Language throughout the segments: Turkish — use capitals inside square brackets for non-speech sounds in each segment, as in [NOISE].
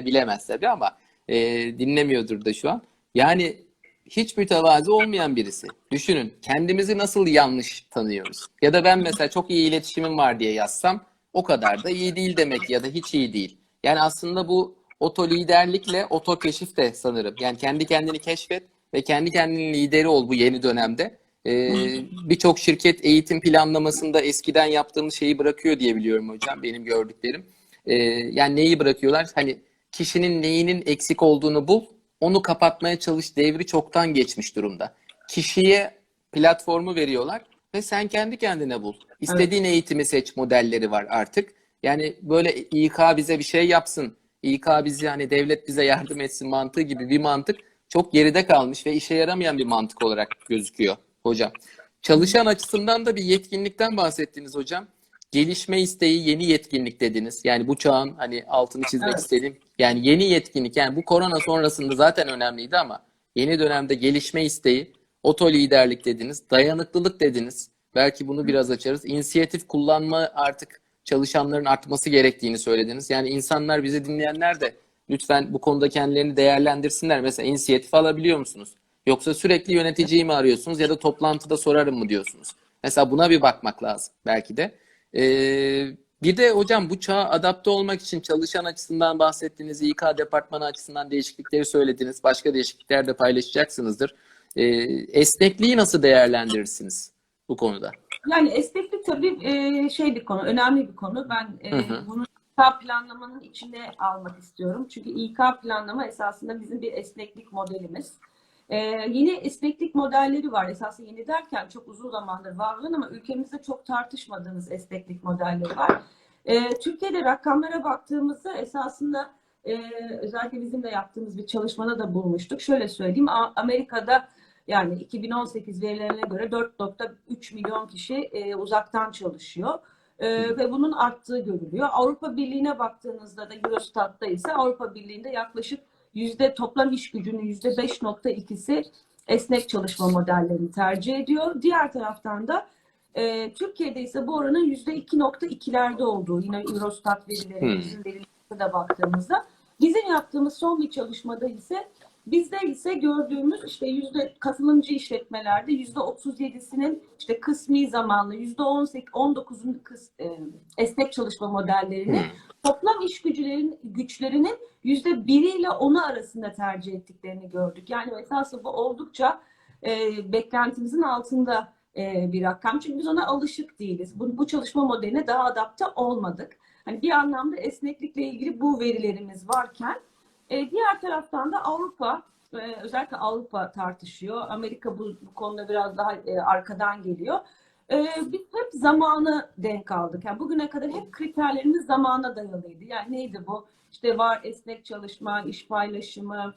bilemez tabii ama e, dinlemiyordur da şu an. Yani hiç mütevazi olmayan birisi. Düşünün kendimizi nasıl yanlış tanıyoruz. Ya da ben mesela çok iyi iletişimim var diye yazsam o kadar da iyi değil demek ya da hiç iyi değil. Yani aslında bu oto liderlikle oto keşif de sanırım. Yani kendi kendini keşfet ve kendi kendinin lideri ol bu yeni dönemde. Ee, Birçok şirket eğitim planlamasında eskiden yaptığımız şeyi bırakıyor diye biliyorum hocam benim gördüklerim. Ee, yani neyi bırakıyorlar? Hani kişinin neyinin eksik olduğunu bul, onu kapatmaya çalış devri çoktan geçmiş durumda. Kişiye platformu veriyorlar ve sen kendi kendine bul. İstediğin eğitimi seç modelleri var artık. Yani böyle İK bize bir şey yapsın, İK bizi hani devlet bize yardım etsin mantığı gibi bir mantık çok geride kalmış ve işe yaramayan bir mantık olarak gözüküyor hocam. Çalışan açısından da bir yetkinlikten bahsettiniz hocam. Gelişme isteği yeni yetkinlik dediniz. Yani bu çağın hani altını çizmek Evet. istedim. Yani yeni yetkinlik yani bu korona sonrasında zaten önemliydi ama yeni dönemde gelişme isteği, oto liderlik dediniz, dayanıklılık dediniz. Belki bunu biraz açarız. İnisiyatif kullanma artık çalışanların artması gerektiğini söylediniz. Yani insanlar bizi dinleyenler de lütfen bu konuda kendilerini değerlendirsinler. Mesela inisiyatif alabiliyor musunuz? Yoksa sürekli yöneticiyi mi arıyorsunuz ya da toplantıda sorarım mı diyorsunuz? Mesela buna bir bakmak lazım belki de. Ee, bir de hocam bu çağa adapte olmak için çalışan açısından bahsettiğiniz İK departmanı açısından değişiklikleri söylediniz. Başka değişiklikler de paylaşacaksınızdır. Ee, esnekliği nasıl değerlendirirsiniz bu konuda? Yani esneklik tabii e, şey bir konu, önemli bir konu. Ben e, Hı hı. bunu İK planlamanın içine almak istiyorum. Çünkü İK planlama esasında bizim bir esneklik modelimiz. E, yeni esneklik modelleri var. Esasında yeni derken çok uzun zamandır var olan ama ülkemizde çok tartışmadığımız esneklik modelleri var. E, Türkiye'de rakamlara baktığımızda esasında e, özellikle bizim de yaptığımız bir çalışmada da bulmuştuk. Şöyle söyleyeyim, Amerika'da yani 2018 verilerine göre 4.3 milyon kişi e, uzaktan çalışıyor. E, ve bunun arttığı görülüyor. Avrupa Birliği'ne baktığınızda da Eurostat'ta ise Avrupa Birliği'nde yaklaşık yüzde toplam iş gücünün yüzde 5.2'si esnek çalışma modellerini tercih ediyor. Diğer taraftan da e, Türkiye'de ise bu oranın yüzde 2.2'lerde olduğu yine Eurostat verileri, Hmm. bizim verilerimize de baktığımızda bizim yaptığımız son bir çalışmada ise Bizde ise gördüğümüz işte yüzde katılımcı işletmelerde yüzde 37'sinin işte kısmi zamanlı, yüzde 19'un kıs, e, esnek çalışma modellerini toplam iş gücülerin güçlerinin yüzde biriyle onu arasında tercih ettiklerini gördük. Yani esasında bu oldukça e, beklentimizin altında e, bir rakam. Çünkü biz ona alışık değiliz. Bu, bu çalışma modeline daha adapte olmadık. Hani bir anlamda esneklikle ilgili bu verilerimiz varken e, diğer taraftan da Avrupa, e, özellikle Avrupa tartışıyor. Amerika bu, bu konuda biraz daha e, arkadan geliyor. E, biz hep zamanı denk aldık. Yani bugüne kadar hep kriterlerimiz zamana dayalıydı. Yani neydi bu? İşte var esnek çalışma, iş paylaşımı,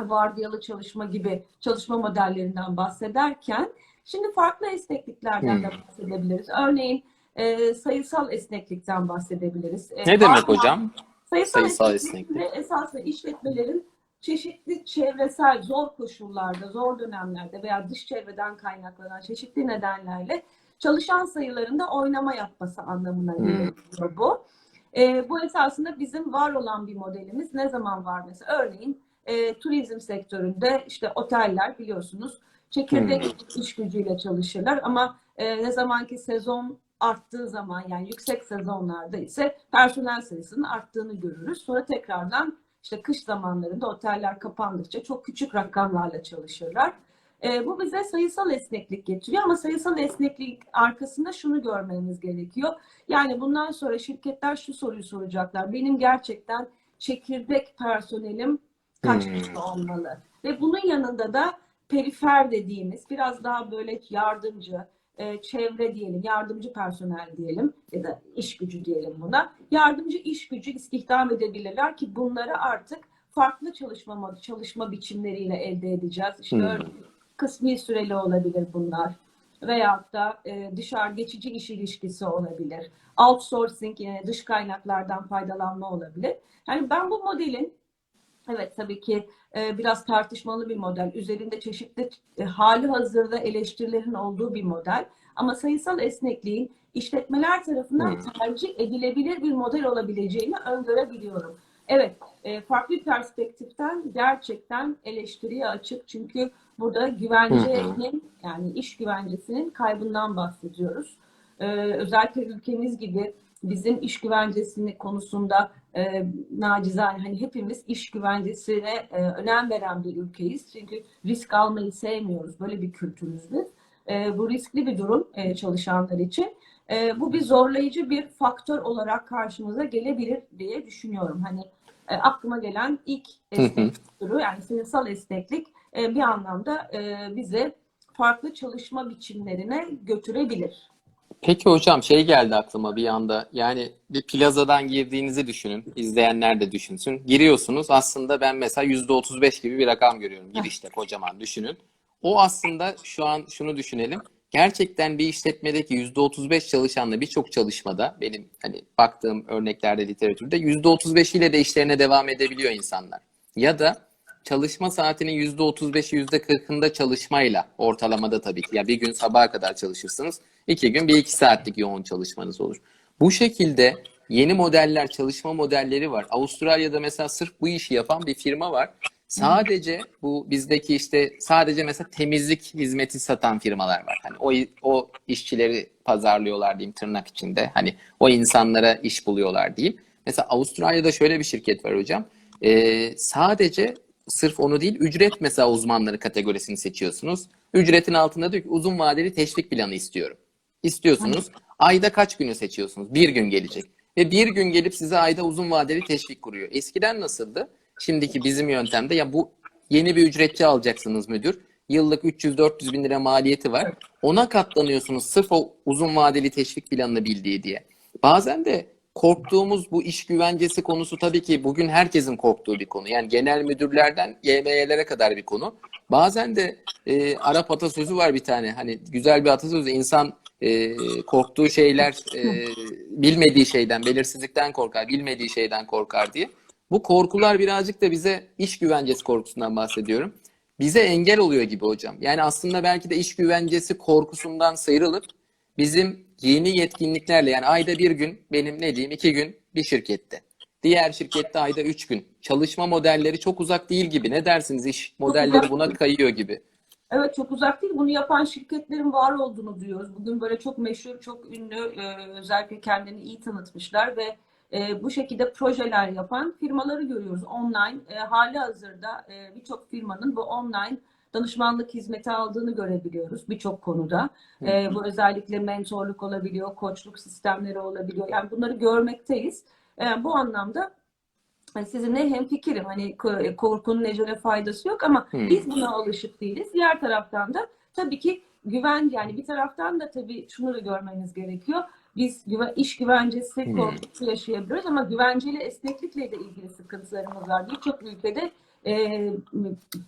vardiyalı çalışma gibi çalışma modellerinden bahsederken şimdi farklı esnekliklerden de Hmm. bahsedebiliriz. Örneğin e, sayısal esneklikten bahsedebiliriz. E, Ne demek var- hocam? Sayısal, Sayısal esneklik esneklik. esasında işletmelerin çeşitli çevresel zor koşullarda, zor dönemlerde veya dış çevreden kaynaklanan çeşitli nedenlerle çalışan sayılarında oynama yapması anlamına Hmm. geliyor bu. Ee, bu esasında bizim var olan bir modelimiz. Ne zaman var mesela? Örneğin e, turizm sektöründe işte oteller biliyorsunuz çekirdek iş gücüyle çalışırlar ama e, ne zamanki sezon arttığı zaman yani yüksek sezonlarda ise personel sayısının arttığını görürüz. Sonra tekrardan işte kış zamanlarında oteller kapandıkça çok küçük rakamlarla çalışırlar. E, bu bize sayısal esneklik getiriyor ama sayısal esneklik arkasında şunu görmemiz gerekiyor. Yani bundan sonra şirketler şu soruyu soracaklar. Benim gerçekten çekirdek personelim kaç Hmm. kişi olmalı? Ve bunun yanında da perifer dediğimiz biraz daha böyle yardımcı, e, çevre diyelim, yardımcı personel diyelim ya da iş gücü diyelim buna. Yardımcı iş gücü istihdam edebilirler ki bunları artık farklı çalışma çalışma biçimleriyle elde edeceğiz. İşte Hmm. kısmi süreli olabilir bunlar veyahut da e, dışarı geçici iş ilişkisi olabilir. Outsourcing yine dış kaynaklardan faydalanma olabilir. Yani ben bu modelin Evet tabii ki e, biraz tartışmalı bir model. Üzerinde çeşitli e, hali hazırda eleştirilerin olduğu bir model. Ama sayısal esnekliğin işletmeler tarafından Hmm. tercih edilebilir bir model olabileceğini öngörebiliyorum. Evet, e, farklı perspektiften gerçekten eleştiriye açık. Çünkü burada güvencenin yani iş güvencesinin kaybından bahsediyoruz. E, özellikle ülkemiz gibi bizim iş güvencesini konusunda e, nacizane hani hepimiz iş güvencesine e, önem veren bir ülkeyiz. Çünkü risk almayı sevmiyoruz. Böyle bir kültürümüz biz. E, bu riskli bir durum e, çalışanlar için. E, bu bir zorlayıcı bir faktör olarak karşımıza gelebilir diye düşünüyorum. Hani e, aklıma gelen ilk esnek türü yani sınıfsal esneklik e, bir anlamda e, bize farklı çalışma biçimlerine götürebilir. Peki hocam şey geldi aklıma bir anda. Yani bir plazadan girdiğinizi düşünün. İzleyenler de düşünsün. Giriyorsunuz. Aslında ben mesela %35 gibi bir rakam görüyorum girişte kocaman düşünün. O aslında şu an şunu düşünelim. Gerçekten bir işletmedeki %35 çalışanla birçok çalışmada benim hani baktığım örneklerde literatürde %35 ile de işlerine devam edebiliyor insanlar. Ya da çalışma saatinin %35'i %40'ında çalışmayla ortalamada tabii ki. Ya bir gün sabaha kadar çalışırsınız. iki gün bir iki saatlik yoğun çalışmanız olur. Bu şekilde yeni modeller, çalışma modelleri var. Avustralya'da mesela sırf bu işi yapan bir firma var. Sadece bu bizdeki işte sadece mesela temizlik hizmeti satan firmalar var. Hani o o işçileri pazarlıyorlar diyeyim tırnak içinde. Hani o insanlara iş buluyorlar diyeyim. Mesela Avustralya'da şöyle bir şirket var hocam. Ee, sadece sırf onu değil ücret mesela uzmanları kategorisini seçiyorsunuz. Ücretin altında diyor ki uzun vadeli teşvik planı istiyorum. İstiyorsunuz. Ayda kaç günü seçiyorsunuz? Bir gün gelecek. Ve bir gün gelip size ayda uzun vadeli teşvik kuruyor. Eskiden nasıldı? Şimdiki bizim yöntemde ya bu yeni bir ücretçi alacaksınız müdür. Yıllık 300-400 bin lira maliyeti var. Ona katlanıyorsunuz sırf o uzun vadeli teşvik planını bildiği diye. Bazen de korktuğumuz bu iş güvencesi konusu tabii ki bugün herkesin korktuğu bir konu. Yani genel müdürlerden YMY'lere kadar bir konu. Bazen de e, Arap atasözü var bir tane. Hani güzel bir atasözü. İnsan e, korktuğu şeyler e, bilmediği şeyden, belirsizlikten korkar, bilmediği şeyden korkar diye. Bu korkular birazcık da bize iş güvencesi korkusundan bahsediyorum. Bize engel oluyor gibi hocam. Yani aslında belki de iş güvencesi korkusundan sıyrılıp bizim yeni yetkinliklerle yani ayda bir gün benim ne diyeyim iki gün bir şirkette. Diğer şirkette ayda üç gün. Çalışma modelleri çok uzak değil gibi. Ne dersiniz iş modelleri buna kayıyor gibi. Evet çok uzak değil. Bunu yapan şirketlerin var olduğunu duyuyoruz. Bugün böyle çok meşhur, çok ünlü, e, özellikle kendini iyi tanıtmışlar ve e, bu şekilde projeler yapan firmaları görüyoruz online. E, hali hazırda e, birçok firmanın bu online danışmanlık hizmeti aldığını görebiliyoruz birçok konuda. E, bu özellikle mentorluk olabiliyor, koçluk sistemleri olabiliyor. Yani bunları görmekteyiz. E, bu anlamda hani sizinle hemfikirim. Hani korkunun ecele faydası yok ama Hmm. biz buna alışık değiliz. Diğer taraftan da tabii ki güven yani bir taraftan da tabii şunu da görmeniz gerekiyor. Biz iş güvencesi korkusu yaşayabiliyoruz ama güvenceli esneklikle de ilgili sıkıntılarımız var. Birçok ülkede e,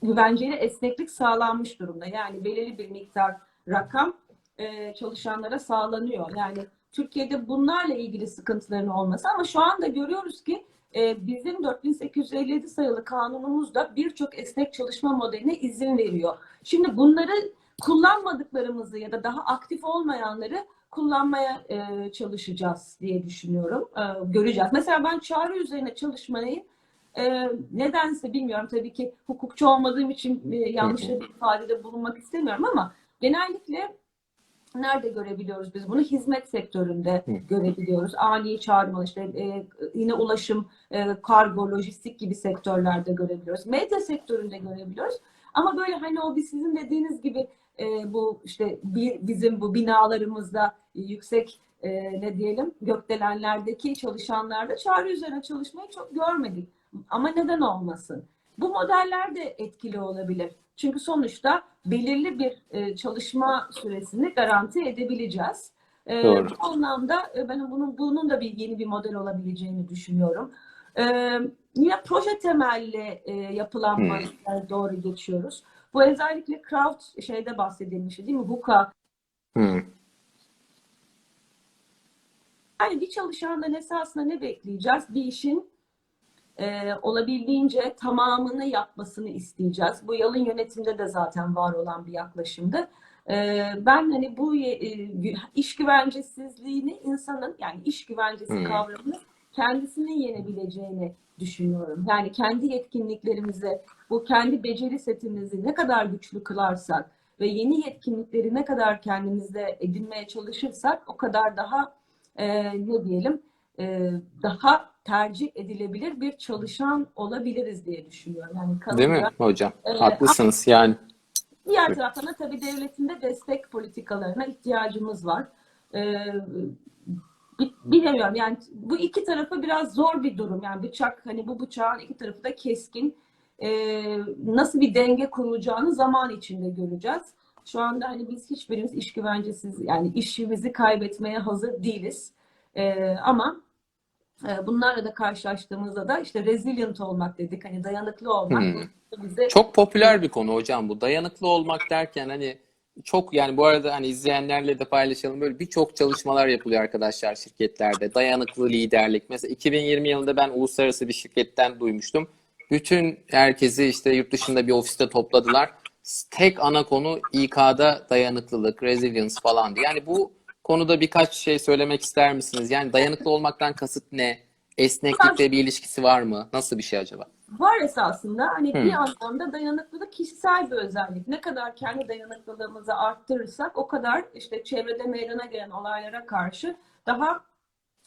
güvenceli esneklik sağlanmış durumda. Yani belirli bir miktar rakam e, çalışanlara sağlanıyor. Yani Türkiye'de bunlarla ilgili sıkıntıların olması ama şu anda görüyoruz ki e, bizim 4857 sayılı kanunumuzda birçok esnek çalışma modeline izin veriyor. Şimdi bunları kullanmadıklarımızı ya da daha aktif olmayanları kullanmaya e, çalışacağız diye düşünüyorum. E, göreceğiz. Mesela ben çağrı üzerine çalışmayı e, nedense bilmiyorum tabii ki hukukçu olmadığım için e, yanlış bir ifadede bulunmak istemiyorum ama genellikle nerede görebiliyoruz biz bunu? Hizmet sektöründe görebiliyoruz. Ani çağırma işte e, yine ulaşım, e, kargo, lojistik gibi sektörlerde görebiliyoruz. Medya sektöründe görebiliyoruz. Ama böyle hani o bir sizin dediğiniz gibi e, bu işte bir, bizim bu binalarımızda yüksek e, ne diyelim gökdelenlerdeki çalışanlarda çağrı üzerine çalışmayı çok görmedik. Ama neden olmasın? Bu modeller de etkili olabilir. Çünkü sonuçta belirli bir e, çalışma süresini garanti edebileceğiz. E, Doğru. bu anlamda e, ben bunun bunun da bir yeni bir model olabileceğini düşünüyorum. E, yine proje temelli e, yapılanmalara doğru geçiyoruz. Bu özellikle crowd şeyde bahsedilmişti değil mi? VUCA. Hmm. Yani bir çalışandan esasında ne bekleyeceğiz? Bir işin e, olabildiğince tamamını yapmasını isteyeceğiz. Bu yalın yönetimde de zaten var olan bir yaklaşımdı. E, ben hani bu e, iş güvencesizliğini insanın yani iş güvencesi Hmm. kavramını kendisinin yenebileceğini düşünüyorum. Yani kendi yetkinliklerimizi, bu kendi beceri setimizi ne kadar güçlü kılarsak ve yeni yetkinlikleri ne kadar kendimizde edinmeye çalışırsak o kadar daha e, ne diyelim e, daha tercih edilebilir bir çalışan olabiliriz diye düşünüyorum. Yani Değil mi kalıcı- hocam? Evet. Haklısınız yani. Diğer taraftan da tabii devletin de destek politikalarına ihtiyacımız var. Bi- bilemiyorum yani bu iki tarafı biraz zor bir durum. Yani bıçak hani bu bıçağın iki tarafı da keskin. Ee, nasıl bir denge kurulacağını zaman içinde göreceğiz. Şu anda hani biz hiçbirimiz iş güvencesiz yani işimizi kaybetmeye hazır değiliz. Ee, ama e, bunlarla da karşılaştığımızda da işte resilient olmak dedik hani dayanıklı olmak Hmm. bize Çok popüler bir konu hocam bu. Dayanıklı olmak derken hani çok yani bu arada hani izleyenlerle de paylaşalım böyle birçok çalışmalar yapılıyor arkadaşlar şirketlerde. Dayanıklı liderlik. Mesela 2020 yılında ben uluslararası bir şirketten duymuştum. Bütün herkesi işte yurt dışında bir ofiste topladılar. Tek ana konu İK'da dayanıklılık, resilience falan diye. Yani bu konuda birkaç şey söylemek ister misiniz? Yani dayanıklı olmaktan kasıt ne? Esneklikle bir ilişkisi var mı? Nasıl bir şey acaba? Var esasında hani Hmm. bir anlamda dayanıklılık kişisel bir özellik. Ne kadar kendi dayanıklılığımızı arttırırsak o kadar işte çevrede meydana gelen olaylara karşı daha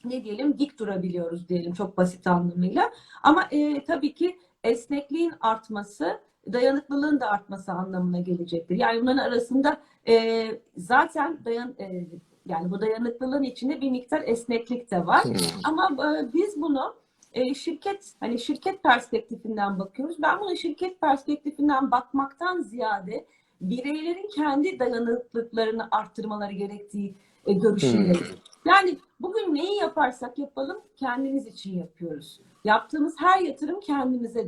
ne diyelim dik durabiliyoruz diyelim çok basit anlamıyla. Ama e, tabii ki esnekliğin artması dayanıklılığın da artması anlamına gelecektir. Yani bunların arasında e, zaten dayan e, yani bu dayanıklılığın içinde bir miktar esneklik de var. Hmm. Ama e, biz bunu e, şirket hani şirket perspektifinden bakıyoruz. Ben bunu şirket perspektifinden bakmaktan ziyade bireylerin kendi dayanıklılıklarını arttırmaları gerektiği e, görüşündeyim. Hmm. Yani bugün neyi yaparsak yapalım kendimiz için yapıyoruz. Yaptığımız her yatırım kendimize,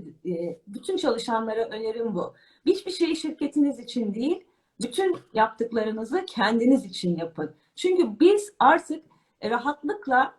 bütün çalışanlara önerim bu. Hiçbir şeyi şirketiniz için değil, bütün yaptıklarınızı kendiniz için yapın. Çünkü biz artık e, rahatlıkla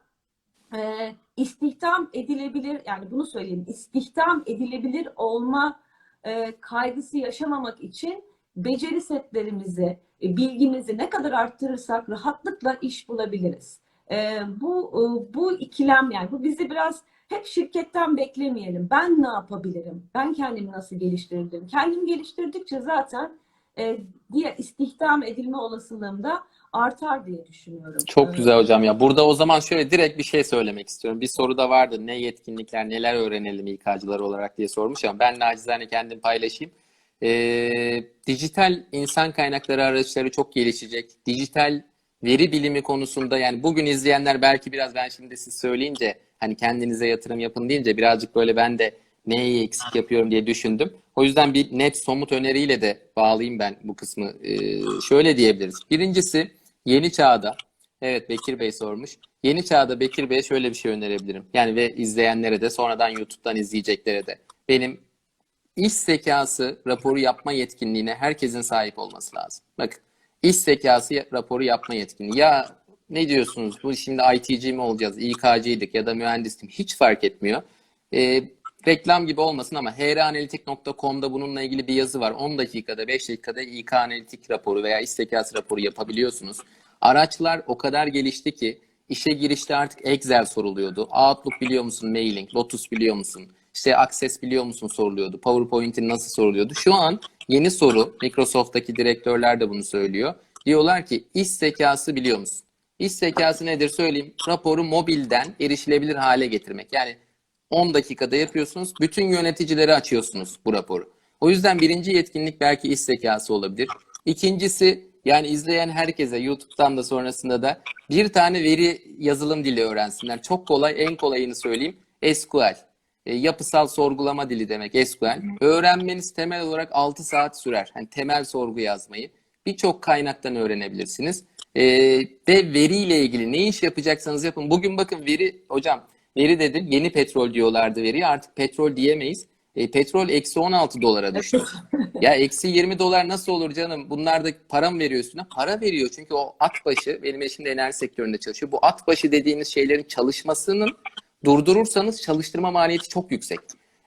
e, istihdam edilebilir, yani bunu söyleyeyim, istihdam edilebilir olma e, kaygısı yaşamamak için beceri setlerimizi, e, bilgimizi ne kadar arttırırsak rahatlıkla iş bulabiliriz. E, bu e, bu ikilem yani bu bizi biraz hep şirketten beklemeyelim. Ben ne yapabilirim? Ben kendimi nasıl geliştirebilirim? Kendimi geliştirdikçe zaten e, diğer istihdam edilme olasılığım da artar diye düşünüyorum. Çok E, güzel hocam ya. Burada o zaman şöyle direkt bir şey söylemek istiyorum. Bir soru da vardı. Ne yetkinlikler, neler öğrenelim İK'cılar olarak diye sormuş ama ben nacizane kendim paylaşayım. Ee, dijital insan kaynakları araçları çok gelişecek. Dijital veri bilimi konusunda yani bugün izleyenler belki biraz ben şimdi siz söyleyince hani kendinize yatırım yapın deyince birazcık böyle ben de neyi eksik yapıyorum diye düşündüm. O yüzden bir net somut öneriyle de bağlayayım ben bu kısmı. Ee, şöyle diyebiliriz. Birincisi yeni çağda Evet Bekir Bey sormuş. Yeni çağda Bekir Bey'e şöyle bir şey önerebilirim. Yani ve izleyenlere de sonradan YouTube'dan izleyeceklere de. Benim iş zekası raporu yapma yetkinliğine herkesin sahip olması lazım. Bakın iş zekası raporu yapma yetkinliği. Ya ne diyorsunuz bu şimdi ITC mi olacağız, İK'cıydık ya da mühendistim hiç fark etmiyor. Ee, reklam gibi olmasın ama hranalitik.com'da bununla ilgili bir yazı var. 10 dakikada 5 dakikada İK analitik raporu veya iş zekası raporu yapabiliyorsunuz. Araçlar o kadar gelişti ki işe girişte artık Excel soruluyordu. Outlook biliyor musun? Mailing. Lotus biliyor musun? İşte Access biliyor musun soruluyordu. PowerPoint'in nasıl soruluyordu? Şu an yeni soru, Microsoft'taki direktörler de bunu söylüyor. Diyorlar ki iş zekası biliyor musun? İş zekası nedir söyleyeyim. Raporu mobilden erişilebilir hale getirmek. Yani 10 dakikada yapıyorsunuz. Bütün yöneticileri açıyorsunuz bu raporu. O yüzden birinci yetkinlik belki iş zekası olabilir. İkincisi yani izleyen herkese YouTube'dan da sonrasında da bir tane veri yazılım dili öğrensinler. Çok kolay, en kolayını söyleyeyim. SQL. E, yapısal sorgulama dili demek SQL. Öğrenmeniz temel olarak 6 saat sürer. Hani temel sorgu yazmayı. Birçok kaynaktan öğrenebilirsiniz. E, ve veriyle ilgili ne iş yapacaksanız yapın. Bugün bakın veri, hocam veri dedim yeni petrol diyorlardı veriye. Artık petrol diyemeyiz. E, petrol eksi 16 dolara düştü. [LAUGHS] Ya eksi 20 dolar nasıl olur canım? Bunlar da para mı veriyor üstüne? Para veriyor çünkü o at başı, benim eşim de enerji sektöründe çalışıyor. Bu at başı dediğimiz şeylerin çalışmasının durdurursanız çalıştırma maliyeti çok yüksek.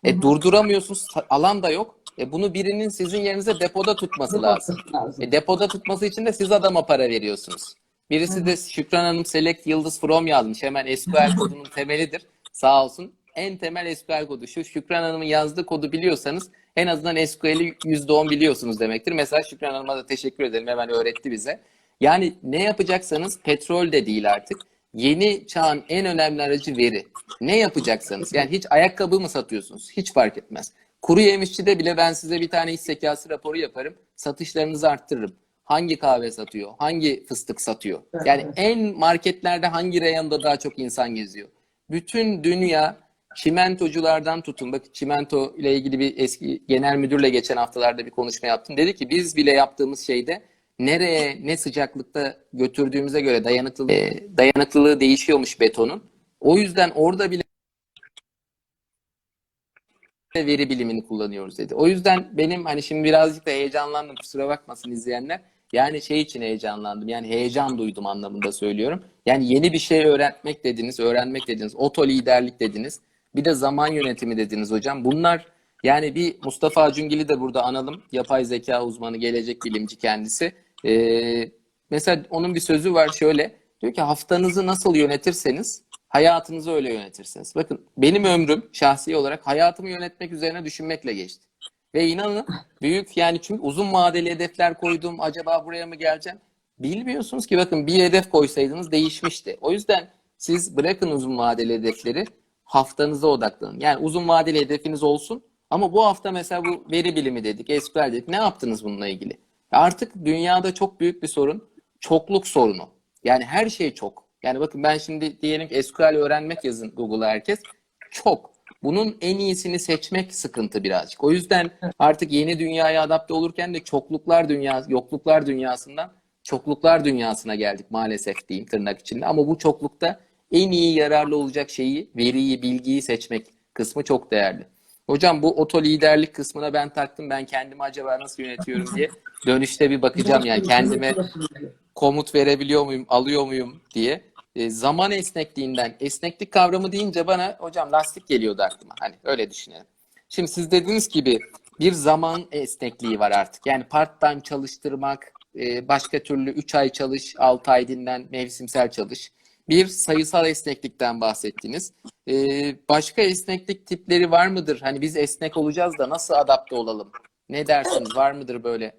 E, durduramıyorsunuz, alan da yok. E, bunu birinin sizin yerinize depoda tutması lazım. lazım. E, depoda tutması için de siz adama para veriyorsunuz. Birisi de Şükran Hanım Select Yıldız From yazmış. Hemen SQL [LAUGHS] kodunun temelidir. sağ olsun en temel SQL kodu şu. Şükran Hanım'ın yazdığı kodu biliyorsanız en azından SQL'i %10 biliyorsunuz demektir. Mesela Şükran Hanım'a da teşekkür ederim. Hemen öğretti bize. Yani ne yapacaksanız petrol de değil artık. Yeni çağın en önemli aracı veri. Ne yapacaksanız yani hiç ayakkabı mı satıyorsunuz? Hiç fark etmez. Kuru yemişçide bile ben size bir tane iş zekası raporu yaparım. Satışlarınızı arttırırım. Hangi kahve satıyor? Hangi fıstık satıyor? Yani en marketlerde hangi reyonda daha çok insan geziyor? Bütün dünya çimentoculardan tutun. Bak çimento ile ilgili bir eski genel müdürle geçen haftalarda bir konuşma yaptım. Dedi ki biz bile yaptığımız şeyde nereye ne sıcaklıkta götürdüğümüze göre dayanıklılığı, dayanıklılığı değişiyormuş betonun. O yüzden orada bile veri bilimini kullanıyoruz dedi. O yüzden benim hani şimdi birazcık da heyecanlandım kusura bakmasın izleyenler. Yani şey için heyecanlandım. Yani heyecan duydum anlamında söylüyorum. Yani yeni bir şey öğretmek dediniz, öğrenmek dediniz, oto liderlik dediniz. Bir de zaman yönetimi dediniz hocam. Bunlar yani bir Mustafa Acungil'i de burada analım. Yapay zeka uzmanı, gelecek bilimci kendisi. Ee, mesela onun bir sözü var şöyle. Diyor ki haftanızı nasıl yönetirseniz hayatınızı öyle yönetirsiniz. Bakın benim ömrüm şahsi olarak hayatımı yönetmek üzerine düşünmekle geçti. Ve inanın büyük yani çünkü uzun vadeli hedefler koydum. Acaba buraya mı geleceğim? Bilmiyorsunuz ki bakın bir hedef koysaydınız değişmişti. O yüzden siz bırakın uzun vadeli hedefleri haftanıza odaklanın. Yani uzun vadeli hedefiniz olsun ama bu hafta mesela bu veri bilimi dedik, SQL dedik. Ne yaptınız bununla ilgili? Artık dünyada çok büyük bir sorun çokluk sorunu. Yani her şey çok. Yani bakın ben şimdi diyelim ki SQL öğrenmek yazın Google'a herkes. Çok. Bunun en iyisini seçmek sıkıntı birazcık. O yüzden artık yeni dünyaya adapte olurken de çokluklar dünyası, yokluklar dünyasından çokluklar dünyasına geldik maalesef diyeyim tırnak içinde. Ama bu çoklukta en iyi yararlı olacak şeyi, veriyi, bilgiyi seçmek kısmı çok değerli. Hocam bu oto liderlik kısmına ben taktım. Ben kendimi acaba nasıl yönetiyorum diye dönüşte bir bakacağım yani kendime komut verebiliyor muyum, alıyor muyum diye. E, zaman esnekliğinden, esneklik kavramı deyince bana hocam lastik geliyordu aklıma. Hani öyle düşünelim. Şimdi siz dediğiniz gibi bir zaman esnekliği var artık. Yani part time çalıştırmak, e, başka türlü 3 ay çalış, 6 ay dinlen, mevsimsel çalış. Bir sayısal esneklikten bahsettiniz. E, başka esneklik tipleri var mıdır? Hani biz esnek olacağız da nasıl adapte olalım? Ne dersiniz? Var mıdır böyle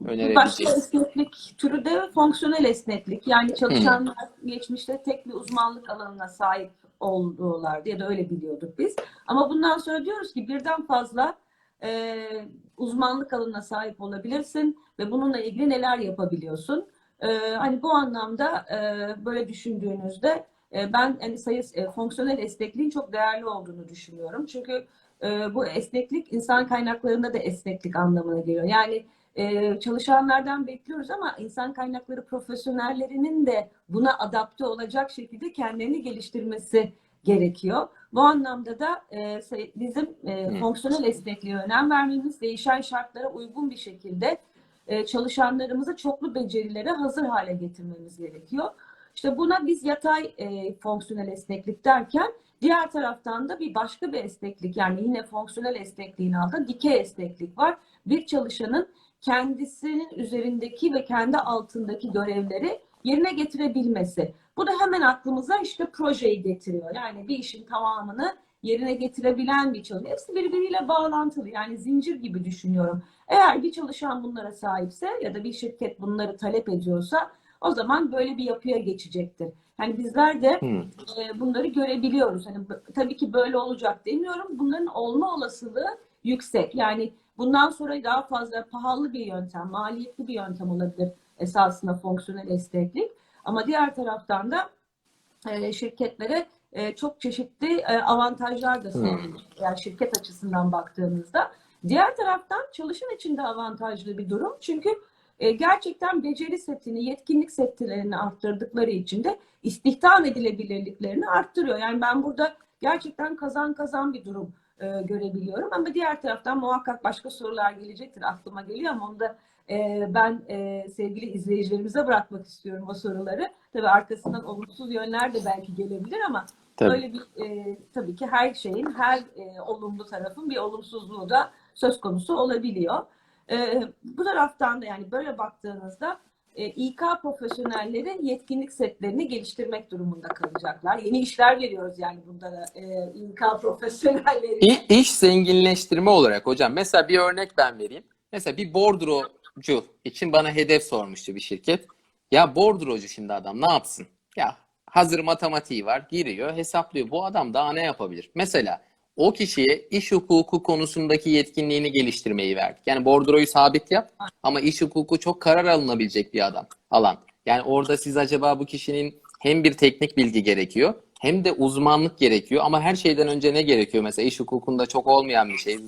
Başka önerebileceğiniz? esneklik türü de fonksiyonel esneklik. Yani çalışanlar geçmişte tek bir uzmanlık alanına sahip oldulardı ya da öyle biliyorduk biz. Ama bundan sonra diyoruz ki birden fazla e, uzmanlık alanına sahip olabilirsin ve bununla ilgili neler yapabiliyorsun. E, hani bu anlamda e, böyle düşündüğünüzde e, ben hani sayı e, fonksiyonel esnekliğin çok değerli olduğunu düşünüyorum. Çünkü e, bu esneklik insan kaynaklarında da esneklik anlamına geliyor. Yani e, çalışanlardan bekliyoruz ama insan kaynakları profesyonellerinin de buna adapte olacak şekilde kendilerini geliştirmesi gerekiyor. Bu anlamda da e, bizim e, fonksiyonel esnekliğe önem vermemiz, değişen şartlara uygun bir şekilde e, çalışanlarımızı çoklu becerilere hazır hale getirmemiz gerekiyor. İşte buna biz yatay e, fonksiyonel esneklik derken diğer taraftan da bir başka bir esneklik yani yine fonksiyonel esnekliğin altında dikey esneklik var. Bir çalışanın kendisinin üzerindeki ve kendi altındaki görevleri yerine getirebilmesi. Bu da hemen aklımıza işte projeyi getiriyor. Yani bir işin tamamını yerine getirebilen bir çalışan. Hepsi birbiriyle bağlantılı. Yani zincir gibi düşünüyorum. Eğer bir çalışan bunlara sahipse ya da bir şirket bunları talep ediyorsa o zaman böyle bir yapıya geçecektir. Yani bizler de Hı. e, bunları görebiliyoruz. Hani tabii ki böyle olacak demiyorum. Bunların olma olasılığı yüksek. Yani bundan sonra daha fazla pahalı bir yöntem, maliyetli bir yöntem olabilir esasında fonksiyonel esneklik. Ama diğer taraftan da e, şirketlere e, çok çeşitli e, avantajlar da sağlıyor. Yani şirket açısından baktığımızda. Diğer taraftan çalışan için de avantajlı bir durum. Çünkü e, gerçekten beceri setini, yetkinlik setlerini arttırdıkları için de istihdam edilebilirliklerini arttırıyor. Yani ben burada gerçekten kazan kazan bir durum e, görebiliyorum. Ama diğer taraftan muhakkak başka sorular gelecektir aklıma geliyor ama onu da e, ben e, sevgili izleyicilerimize bırakmak istiyorum o soruları. Tabii arkasından olumsuz yönler de belki gelebilir ama Tabii. böyle bir e, tabii ki her şeyin, her e, olumlu tarafın bir olumsuzluğu da söz konusu olabiliyor. E, bu taraftan da yani böyle baktığınızda e, İK profesyonelleri yetkinlik setlerini geliştirmek durumunda kalacaklar. Yeni işler veriyoruz yani burada da e, İK profesyonelleri. İ- İş zenginleştirme olarak hocam mesela bir örnek ben vereyim. Mesela bir bordrocu için bana hedef sormuştu bir şirket. Ya bordrocu şimdi adam ne yapsın? Ya hazır matematiği var, giriyor, hesaplıyor. Bu adam daha ne yapabilir? Mesela o kişiye iş hukuku konusundaki yetkinliğini geliştirmeyi verdik. Yani bordroyu sabit yap ama iş hukuku çok karar alınabilecek bir adam alan. Yani orada siz acaba bu kişinin hem bir teknik bilgi gerekiyor hem de uzmanlık gerekiyor ama her şeyden önce ne gerekiyor? Mesela iş hukukunda çok olmayan bir şey.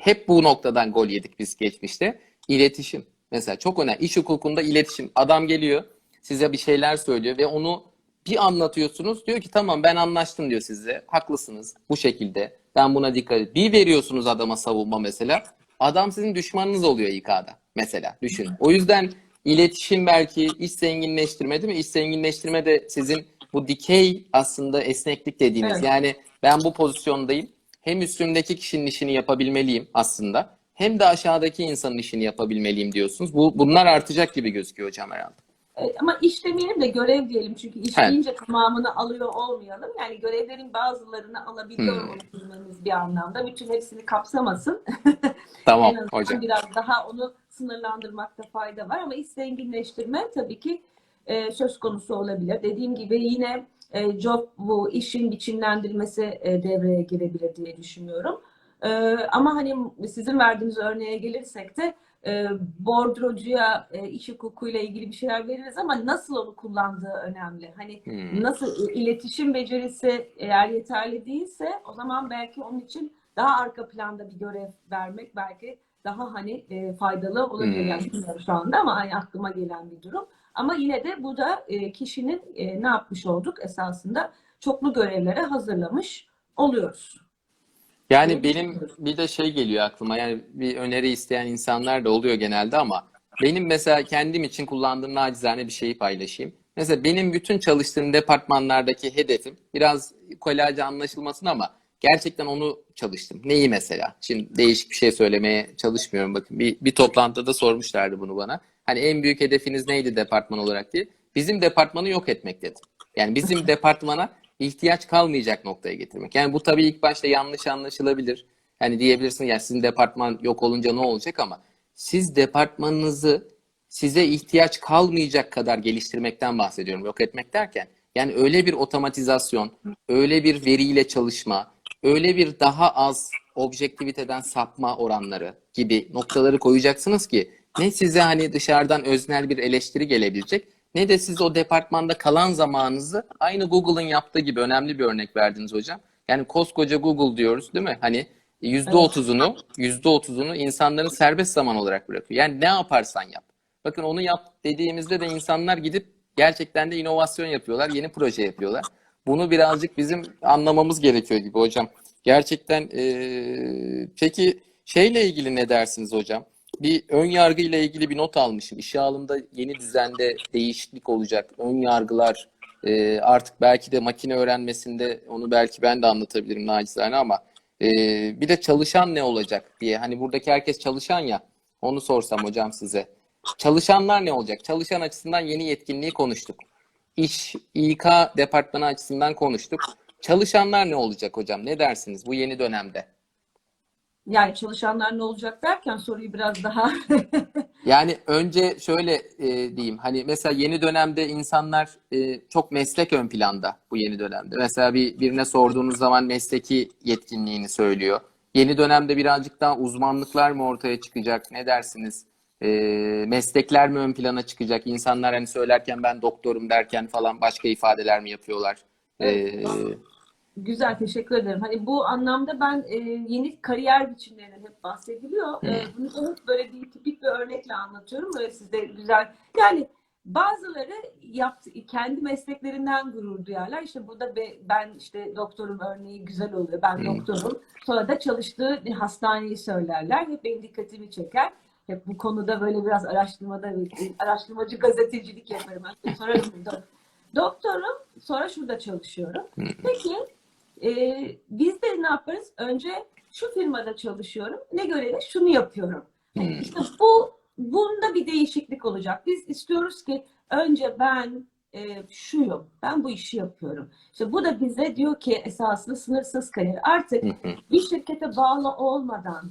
Hep bu noktadan gol yedik biz geçmişte. İletişim. Mesela çok önemli. İş hukukunda iletişim. Adam geliyor, size bir şeyler söylüyor ve onu bir anlatıyorsunuz. Diyor ki tamam ben anlaştım diyor size. Haklısınız bu şekilde. Ben buna dikkat edin. Bir veriyorsunuz adama savunma mesela. Adam sizin düşmanınız oluyor İK'da mesela. Düşünün. O yüzden iletişim belki iş zenginleştirme değil mi? İş zenginleştirme de sizin bu dikey aslında esneklik dediğiniz. Evet. Yani ben bu pozisyondayım. Hem üstümdeki kişinin işini yapabilmeliyim aslında. Hem de aşağıdaki insanın işini yapabilmeliyim diyorsunuz. Bu bunlar artacak gibi gözüküyor hocam herhalde. E, Ama iş demeyelim de görev diyelim çünkü iş Evet. deyince tamamını alıyor olmayalım. Yani görevlerin bazılarını alabiliyor Hmm. olabilmemiz bir anlamda. Bütün hepsini kapsamasın. [LAUGHS] Tamam en hocam. biraz daha onu sınırlandırmakta fayda var. Ama iş zenginleştirme tabii ki e, söz konusu olabilir. Dediğim gibi yine e, job bu işin biçimlendirmesi e, devreye girebilir diye düşünüyorum. E, ama hani sizin verdiğiniz örneğe gelirsek de e, bordrocuya e, iş hukukuyla ilgili bir şeyler veririz ama nasıl onu kullandığı önemli. Hani Hmm. nasıl iletişim becerisi eğer yeterli değilse o zaman belki onun için daha arka planda bir görev vermek belki daha hani e, faydalı olabilir. Hmm. Yani şu anda ama hani aklıma gelen bir durum. Ama yine de bu da e, kişinin e, ne yapmış olduk esasında çoklu görevlere hazırlamış oluyoruz. Yani benim bir de şey geliyor aklıma yani bir öneri isteyen insanlar da oluyor genelde ama benim mesela kendim için kullandığım nacizane bir şeyi paylaşayım. Mesela benim bütün çalıştığım departmanlardaki hedefim biraz kolayca anlaşılmasın ama gerçekten onu çalıştım. Neyi mesela? Şimdi değişik bir şey söylemeye çalışmıyorum bakın. Bir, bir toplantıda sormuşlardı bunu bana. Hani en büyük hedefiniz neydi departman olarak diye. Bizim departmanı yok etmek dedim. Yani bizim [LAUGHS] departmana ihtiyaç kalmayacak noktaya getirmek. Yani bu tabii ilk başta yanlış anlaşılabilir. Yani diyebilirsin ya sizin departman yok olunca ne olacak ama siz departmanınızı size ihtiyaç kalmayacak kadar geliştirmekten bahsediyorum. Yok etmek derken yani öyle bir otomatizasyon, öyle bir veriyle çalışma, öyle bir daha az objektiviteden sapma oranları gibi noktaları koyacaksınız ki ne size hani dışarıdan öznel bir eleştiri gelebilecek ne de siz o departmanda kalan zamanınızı aynı Google'ın yaptığı gibi önemli bir örnek verdiniz hocam. Yani koskoca Google diyoruz değil mi? Hani %30'unu, %30'unu insanların serbest zaman olarak bırakıyor. Yani ne yaparsan yap. Bakın onu yap dediğimizde de insanlar gidip gerçekten de inovasyon yapıyorlar, yeni proje yapıyorlar. Bunu birazcık bizim anlamamız gerekiyor gibi hocam. Gerçekten eee, peki şeyle ilgili ne dersiniz hocam? Bir ön yargı ile ilgili bir not almışım. İşe alımda yeni düzende değişiklik olacak. Ön yargılar eee, artık belki de makine öğrenmesinde onu belki ben de anlatabilirim nacizane ama eee, bir de çalışan ne olacak diye. Hani buradaki herkes çalışan ya. Onu sorsam hocam size. Çalışanlar ne olacak? Çalışan açısından yeni yetkinliği konuştuk. İş, İK departmanı açısından konuştuk. Çalışanlar ne olacak hocam? Ne dersiniz bu yeni dönemde? Yani çalışanlar ne olacak derken soruyu biraz daha [LAUGHS] Yani önce şöyle e, diyeyim. Hani mesela yeni dönemde insanlar e, çok meslek ön planda bu yeni dönemde. Mesela bir birine sorduğunuz zaman mesleki yetkinliğini söylüyor. Yeni dönemde birazcık daha uzmanlıklar mı ortaya çıkacak? Ne dersiniz? E, meslekler mi ön plana çıkacak? İnsanlar hani söylerken ben doktorum derken falan başka ifadeler mi yapıyorlar? E, Evet. Güzel, teşekkür ederim. Hani bu anlamda ben e, yeni kariyer biçimlerinden hep bahsediliyor. E, bunu da hep böyle bir tipik bir örnekle anlatıyorum. Böyle siz de güzel. Yani bazıları yaptı, kendi mesleklerinden gurur duyarlar. İşte burada be- ben işte doktorum örneği güzel oluyor. Ben doktorum. Sonra da çalıştığı bir hastaneyi söylerler. Hep benim dikkatimi çeker. Hep bu konuda böyle biraz araştırmada araştırmacı gazetecilik yaparım. Sorarım. "Do- [LAUGHS] Doktorum, sonra şurada çalışıyorum. Peki e, biz de ne yaparız? Önce şu firmada çalışıyorum. Ne göre de şunu yapıyorum. Yani Hmm. işte bu bunda bir değişiklik olacak. Biz istiyoruz ki önce ben e, şuyum, ben bu işi yapıyorum. İşte bu da bize diyor ki esasında sınırsız kariyer. Artık bir şirkete bağlı olmadan